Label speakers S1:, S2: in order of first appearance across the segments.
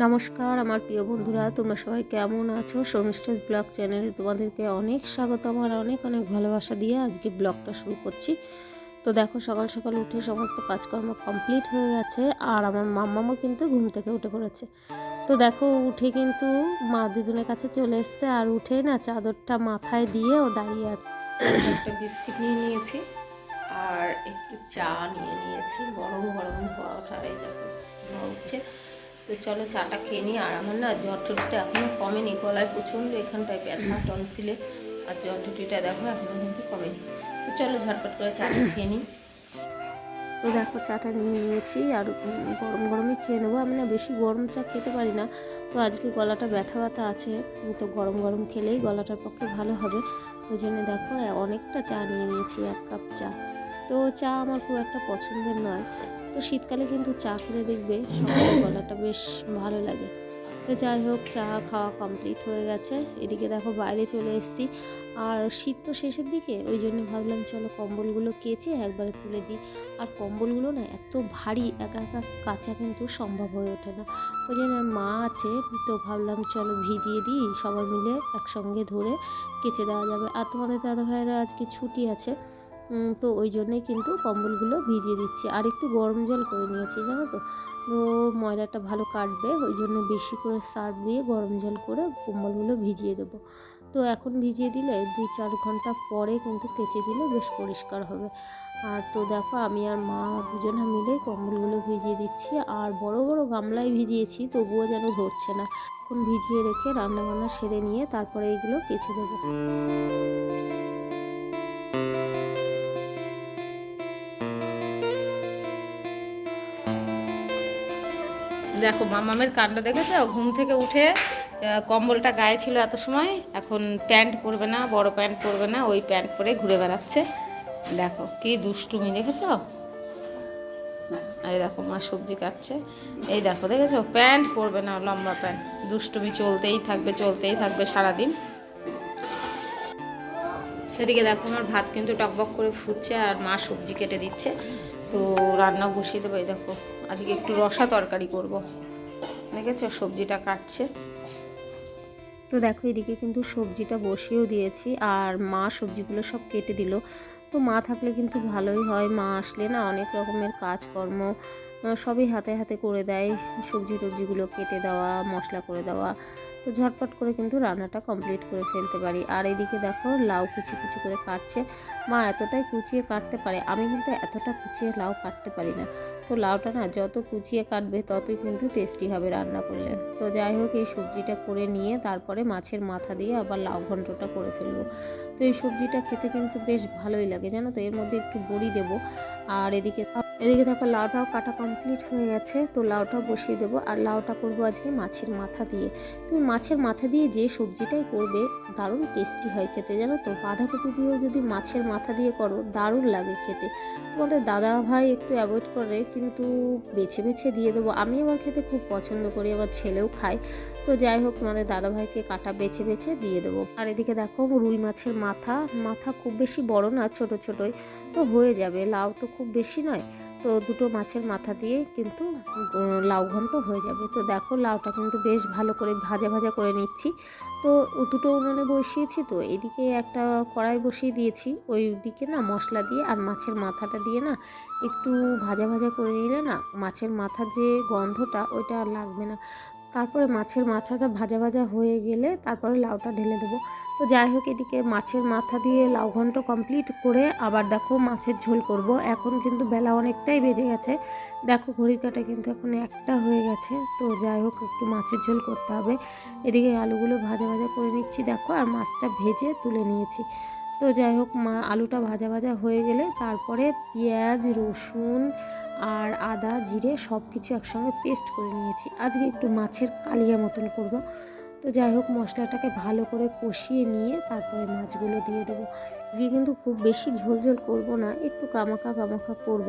S1: নমস্কার, আমার প্রিয় বন্ধুরা, তোমরা সবাই কেমন আছো? শর্মিষ্ঠাস ব্লগ চ্যানেলে তোমাদেরকে অনেক স্বাগত, আমার অনেক অনেক ভালোবাসা দিয়ে আজকে ব্লগটা শুরু করছি। তো দেখো, সকাল সকাল উঠে সমস্ত কাজকর্ম কমপ্লিট হয়ে গেছে, আর আমার মাম্মামও কিন্তু ঘুম থেকে উঠে পড়েছে। তো দেখো, উঠে কিন্তু মা দিদুনের কাছে চলে এসছে, আর উঠে না চাদরটা মাথায় দিয়ে ও দাঁড়িয়ে আছে। একটা বিস্কিট নিয়ে নিয়েছি, আর একটু চা নিয়ে নিয়েছি। গরম গরম ধোয়া ওঠা দেখো ধোয়া উঠছে তো চলো চাটা খেয়ে নিই। আর আমার না জ্বর টুটিটা এখনও কমেনি, গলায় প্রচণ্ড এখানটায় ব্যথা, টনসিলে। আর জ্বর টুটিটা দেখো এখনও কিন্তু কমেনি। তো চলো ঝটপট করে চাটা খেয়ে নিই। তো দেখো চাটা নিয়ে নিয়েছি আর গরম গরমই খেয়ে নেব। আমি না বেশি গরম চা খেতে পারি না। তো আজকে গলাটা ব্যথা ব্যথা আছে, তো গরম গরম খেলেই গলাটার পক্ষে ভালো হবে। ওই জন্য দেখো, অনেকটা চা নিয়ে নিয়েছি, এক কাপ চা। তো চা আমার খুব একটা পছন্দের নয়। তো শীতকালে কিন্তু চা খেলে দেখবে সকালে গলাটা বেশ ভালো লাগে। তো যাই হোক, চা খাওয়া কমপ্লিট হয়ে গেছে। এদিকে দেখো বাইরে চলে এসেছি। আর শীত তো শেষের দিকে, ওই জন্য ভাবলাম চলো কম্বলগুলো কেচে একবারে তুলে দিই। আর কম্বলগুলো না এত ভারী, একা একা কাঁচা কিন্তু সম্ভব হয়ে ওঠে না। ওই জন্য মা আছে, তো ভাবলাম চলো ভিজিয়ে দিই, সবাই মিলে একসঙ্গে ধরে কেচে দেওয়া যাবে। আর তোমাদের দাদা ভাইয়েরা আজকে ছুটি আছে। তো ওই জন্যই কিন্তু কম্বলগুলো ভিজিয়ে দিচ্ছি। আর একটু গরম জল করে নিয়েছি, জানো তো? তো ময়লাটা ভালো কাটবে, ওই জন্য বেশি করে সার্ফ দিয়ে গরম জল করে কম্বলগুলো ভিজিয়ে দেবো। তো এখন ভিজিয়ে দিলে দুই চার ঘণ্টা পরে কিন্তু কেচে দিলে বেশ পরিষ্কার হবে। আর তো দেখো, আমি আর মা দুজনে মিলে কম্বলগুলো ভিজিয়ে দিচ্ছি। আর বড় বড় গামলায় ভিজিয়েছি, তবুও যেন ধরছে না। এখন ভিজিয়ে রেখে রান্নাবান্না সেরে নিয়ে তারপরে এগুলো কেচে দেবো।
S2: দেখো মামামের কাণ্ড দেখেছ? ঘুম থেকে উঠে কম্বলটা গায়ে ছিল এত সময়, এখন প্যান্ট পরবে না, বড় প্যান্ট পরবে না, ওই প্যান্ট পরে ঘুরে বেড়াচ্ছে। দেখো, কি দুষ্টুমি, দেখেছ? এই দেখো, মা সবজি কাটছে। এই দেখো, দেখেছ? প্যান্ট পরবে না, লম্বা প্যান্ট। দুষ্টুমি চলতেই থাকবে চলতেই থাকবে সারাদিন। সেদিকে দেখো, আমার ভাত কিন্তু টকবক করে ফুটছে আর মা সবজি কেটে দিচ্ছে। তো রান্না বসিয়ে দেবো, এই দেখো। আজকে একটু রসা তরকারি করব। করব দেখেছ সবজিটা কাটছে।
S1: তো দেখো, এদিকে কিন্তু সবজিটা বসিয়েও দিয়েছি, আর মা সবজিগুলো সব কেটে দিল। তো মা থাকলে কিন্তু ভালোই হয়। মা আসলে না অনেক রকমের কাজকর্ম সবই হাতে হাতে করে দেয়, সবজি টবজিগুলো কেটে দেওয়া, মশলা করে দেওয়া। তো ঝটপট করে কিন্তু রান্নাটা কমপ্লিট করে ফেলতে পারি। আর এদিকে দেখো লাউ কুচি কুচি করে কাটছে। মা এতটাই কুচিয়ে কাটতে পারে, আমি কিন্তু এতটা কুচিয়ে লাউ কাটতে পারি না। তো লাউটা না যত কুচিয়ে কাটবে ততই কিন্তু টেস্টি হবে রান্না করলে। তো যাই হোক, এই সবজিটা করে নিয়ে তারপরে মাছের মাথা দিয়ে আবার লাউ ঘন্টটা করে ফেলব। তো এই সবজিটা খেতে কিন্তু বেশ ভালোই লাগে, জানো তো? এর মধ্যে একটু বড়ি দেবো। আর এদিকে এদিকে দেখো লাউটাও কাটা কমপ্লিট হয়ে গেছে। তো লাউটাও বসিয়ে দেবো। আর লাউটা করব আজকে মাছের মাথা দিয়ে। তুমি মাছের মাথা দিয়ে যে সবজিটাই করবে, দারুণ টেস্টি হয় খেতে। জানো তো? বাঁধাকপি দিয়েও যদি মাছের মাথা দিয়ে করো, দারুণ লাগে খেতে। তোমাদের দাদা ভাই একটু অ্যাভয়েড করে, কিন্তু বেছে বেছে দিয়ে দেবো। আমি আবার খেতে খুব পছন্দ করি আমার ছেলেও খায়। তো যাই হোক, তোমাদের দাদা ভাইকে কাটা বেছে বেছে দিয়ে দেবো। আর এদিকে দেখো রুই মাছের মাথা। মাথা খুব বেশি বড় না, ছোট ছোটই। তো হয়ে যাবে। লাউ তো খুব বেশি নয়। তো দুটো মাছের মাথা দিয়ে কিন্তু লাউ ঘন্ট হয়ে যাবে। তো দেখো লাউটা কিন্তু বেশ ভালো করে ভাজা ভাজা করে নিচ্ছি। তো দুটো উনুনে বসিয়েছি তো, এদিকে একটা কড়াই বসিয়ে দিয়েছি। ওই দিকে না মশলা দিয়ে আর মাছের মাথাটা দিয়ে না একটু ভাজা ভাজা করে নিলে না মাছের মাথার যে গন্ধটা ওইটা আর লাগবে না। তারপরে মাছের মাথাটা ভাজা ভাজা হয়ে গেলে তারপরে লাউটা ঢেলে দেবো। তো যাই হোক, এদিকে মাছের মাথা দিয়ে লাউ ঘন্ট কমপ্লিট করে আবার দেখো মাছের ঝোল করব। এখন কিন্তু বেলা অনেকটাই বেজে গেছে। দেখো ঘড়ির কাটা কিন্তু এখন একটা হয়ে গেছে। তো যাই হোক, একটু মাছের ঝোল করতে হবে। এদিকে আলুগুলো ভাজা ভাজা করে নিচ্ছি, দেখো, আর মাছটা ভেজে তুলে নিয়েছি। তো যাই হোক, মা আলুটা ভাজা ভাজা হয়ে গেলে তারপরে পেঁয়াজ, রসুন আদা, জিরে সব কিছু একসঙ্গে পেস্ট করে নিয়েছি। আজকে একটু মাছের কালিয়া মতন করব। তো যাই হোক, মশলাটাকে ভালো করে কষিয়ে নিয়ে তারপরে মাছগুলো দিয়ে দেবো। আজকে কিন্তু খুব বেশি ঝোল ঝোল করব না, একটু কামাখা কামাখা করব।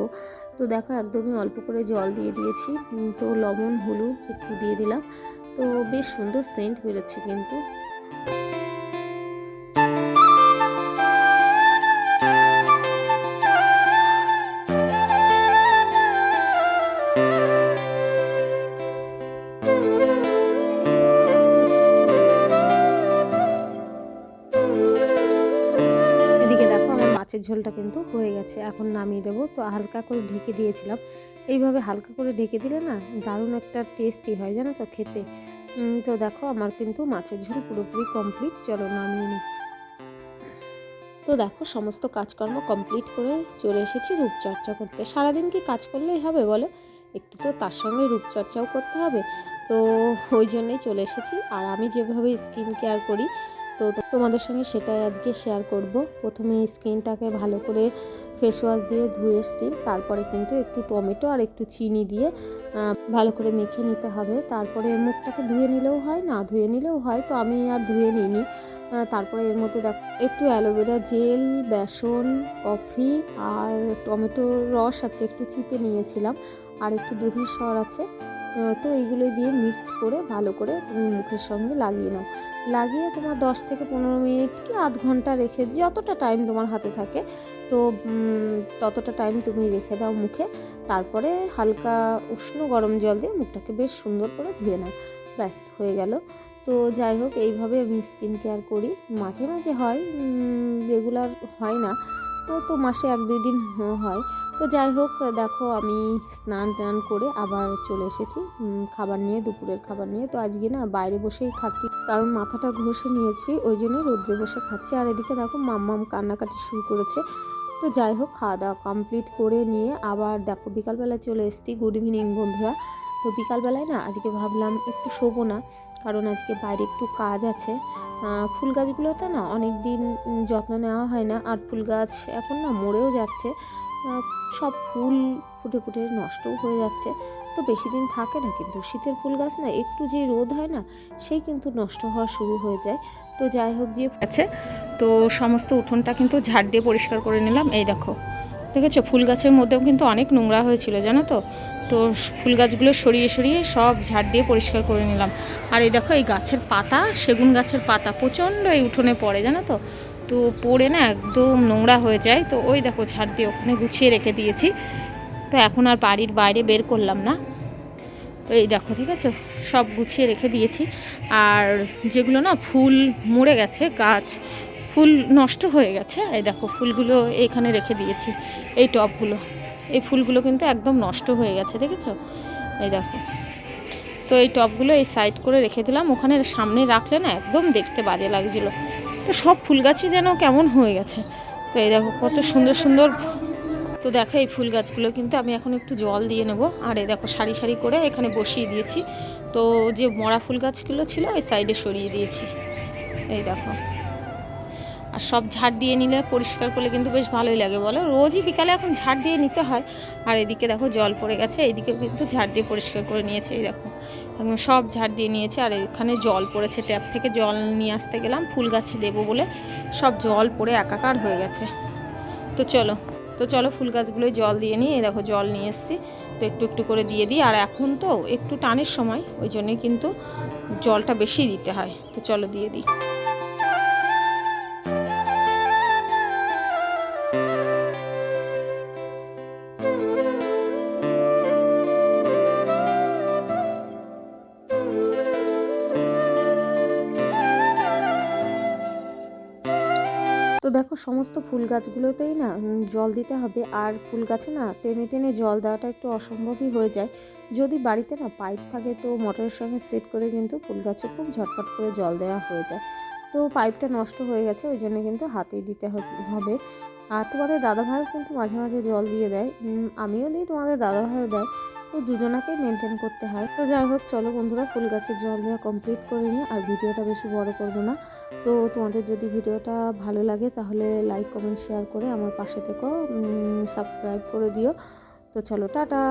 S1: তো দেখো, একদমই অল্প করে জল দিয়ে দিয়েছি। তো লবণ, হলুদ একটু দিয়ে দিলাম। তো বেশ সুন্দর সেন্ট বেরোচ্ছে কিন্তু। ঝোলটা কিন্তু হয়ে গেছে, এখন নামিয়ে দেবো। তো হালকা করে ঢেকে দিয়েছিলাম। এইভাবে হালকা করে ঢেকে দিলে না দারুণ একটা টেস্টি হয়, জানো তো খেতে। তো দেখো আমার কিন্তু মাছের ঝোল পুরোপুরি কমপ্লিট চলো নামিয়ে নিই। তো দেখো সমস্ত কাজকর্ম কমপ্লিট করে চলে এসেছি রূপচর্চা করতে। সারাদিন কি কাজ করলেই হবে বলো? একটু তো তার সঙ্গে রূপচর্চাও করতে হবে। তো ওই জন্যই চলে এসেছি। আর আমি যেভাবে স্কিন কেয়ার করি তো তোমাদের সঙ্গে সেটাই আজকে শেয়ার করব। প্রথমে স্কিনটাকে ভালো করে ফেস ওয়াশ দিয়ে ধুয়ে এসেছি। তারপরে কিন্তু একটু টমেটো আর একটু চিনি দিয়ে ভালো করে মেখে নিতে হবে। তারপরে মুখটাকে ধুয়ে নিলেও হয়, না ধুয়ে নিলেও হয়। তো আমি আর ধুয়ে নিইনি। তারপরে এর মধ্যে দেখ, একটু অ্যালোভেরা জেল, বেসন, কফি আর টমেটোর রস আছে, একটু চিপে নিয়েছিলাম। আর একটু দুধের সর আছে। তো এইগুলো দিয়ে মিক্সড করে ভালো করে তুমি মুখের সঙ্গে লাগিয়ে নাও। লাগিয়ে তোমার দশ থেকে পনেরো মিনিট কি আধ ঘণ্টা রেখে যতটা টাইম তোমার হাতে থাকে, তো ততটা টাইম তুমি রেখে দাও মুখে। তারপরে হালকা উষ্ণ গরম জল দিয়ে মুখটাকে বেশ সুন্দর করে ধুয়ে নাও। ব্যাস, হয়ে গেল। তো যাই হোক, এইভাবে আমি স্কিন কেয়ার করি। মাঝে মাঝে হয় রেগুলার হয় না। তো মাসে এক দুই দিন হয়। তো যাই হোক, দেখো আমি স্নান টান করে আবার চলে এসেছি। খাবার নিয়ে, দুপুরের খাবার নিয়ে। তো আজকে না বাইরে বসেই খাচ্ছি। কারণ মাথাটা ঘষে নিয়েছি, ওই জন্য রোদ্রে বসে খাচ্ছি। আর এদিকে দেখো মাম্মাম কান্নাকাটি শুরু করেছে। তো যাই হোক, খাওয়া দাওয়া কমপ্লিট করে নিয়ে আবার দেখো বিকালবেলায় চলে এসেছি। গুড ইভিনিং বন্ধুরা। তো বিকালবেলায় না আজকে ভাবলাম একটু শোবো না। কারণ আজকে বাইরে একটু কাজ আছে। ফুল গাছগুলোতে না অনেক দিন যত্ন নেওয়া হয় না। আর ফুল গাছ এখন না মরেও যাচ্ছে। সব ফুল ফুটে ফুটে নষ্টও হয়ে যাচ্ছে। তো বেশি দিন থাকে না কিন্তু শীতের ফুল গাছ না একটু যে রোদ হয় না, সেই কিন্তু নষ্ট হওয়া শুরু হয়ে যায়। তো যাই হোক যে
S2: আছে, তো সমস্ত উঠোনটা কিন্তু ঝাড় দিয়ে পরিষ্কার করে নিলাম। এই দেখো, দেখেছ? ফুল গাছের মধ্যেও কিন্তু অনেক নোংরা হয়েছিল, জানো তো? তো ফুল গাছগুলো সরিয়ে সরিয়ে সব ঝাড় দিয়ে পরিষ্কার করে নিলাম। আর এই দেখো, এই গাছের পাতা, সেগুন গাছের পাতা প্রচণ্ড এই উঠোনে পড়ে, জানো তো? তো পড়ে না একদম নোংরা হয়ে যায়। তো ওই দেখো, ঝাড় দিয়ে ওখানে গুছিয়ে রেখে দিয়েছি। তো এখন আর বাড়ির বাইরে বের করলাম না। তো এই দেখো, ঠিক আছে? সব গুছিয়ে রেখে দিয়েছি। আর যেগুলো না ফুল মরে গেছে, গাছ, ফুল নষ্ট হয়ে গেছে, এই দেখো, ফুলগুলো এখানে রেখে দিয়েছি, এই টবগুলো। এই ফুলগুলো কিন্তু একদম নষ্ট হয়ে গেছে, দেখেছ? এই দেখো। তো এই টবগুলো এই সাইড করে রেখে দিলাম। ওখানে সামনে রাখলে না একদম দেখতে বাজে লাগছিল। তো সব ফুল গাছই যেন কেমন হয়ে গেছে। তো এই দেখো, কত সুন্দর সুন্দর তো দেখো এই ফুল গাছগুলো কিন্তু আমি এখন একটু জল দিয়ে নেব। আর এই দেখো, সারি সারি করে এখানে বসিয়ে দিয়েছি। তো যে মরা ফুল গাছগুলো ছিল, ওই সাইডে সরিয়ে দিয়েছি। এই দেখো। আর সব ঝাড় দিয়ে নিলে পরিষ্কার করলে কিন্তু বেশ ভালোই লাগে, বলো? রোজই বিকালে এখন ঝাড় দিয়ে নিতে হয়। আর এদিকে দেখো জল পড়ে গেছে এইদিকে কিন্তু ঝাড় দিয়ে পরিষ্কার করে নিয়েছে, এই দেখো। একদম সব ঝাড় দিয়ে নিয়েছে, আর এখানে জল পড়েছে, ট্যাপ থেকে জল নিয়ে আসতে গেলাম, ফুল গাছে দেবো বলে। সব জল পড়ে একাকার হয়ে গেছে। তো চলো তো চলো ফুল গাছগুলোয় জল দিয়ে নিই দেখো জল নিয়ে এসেছি। তো একটু একটু করে দিয়ে দিই, আর এখন তো একটু টানের সময়, ওই জন্যই কিন্তু জলটা বেশি দিতে হয়। তো চলো দিয়ে দিই।
S1: দেখো, সমস্ত ফুল গাছগুলোতেই না জল দিতে হবে। আর ফুল গাছে না, টেনে টেনে জল দেওয়াটা একটু অসম্ভবই হয়ে যায়। যদি বাড়িতে না পাইপ থাকে, তো মোটরের সঙ্গে সেট করে কিন্তু ফুল গাছে খুব ঝটপট করে জল দেওয়া হয়ে যায়। তো পাইপটা নষ্ট হয়ে গেছে, ওই জন্য কিন্তু হাতেই দিতে হবে আর তোমাদের দাদাভাইও কিন্তু মাঝে মাঝে জল দিয়ে দেয়। আমিও দিই, তোমাদের দাদাভাইও দেয়। তো দুজনাকে মেনটেন করতে হয়। তো যাই হোক, চলো বন্ধুরা, ফুল গাছের জল দেওয়া কমপ্লিট করে নিই, আর ভিডিওটা বেশি বড় করব না। তো তোমাদের যদি ভিডিওটা ভালো লাগে, তাহলে লাইক কমেন্ট শেয়ার করে আমার পাশে থেকেও সাবস্ক্রাইব করে দিও। তো চলো, টাটা!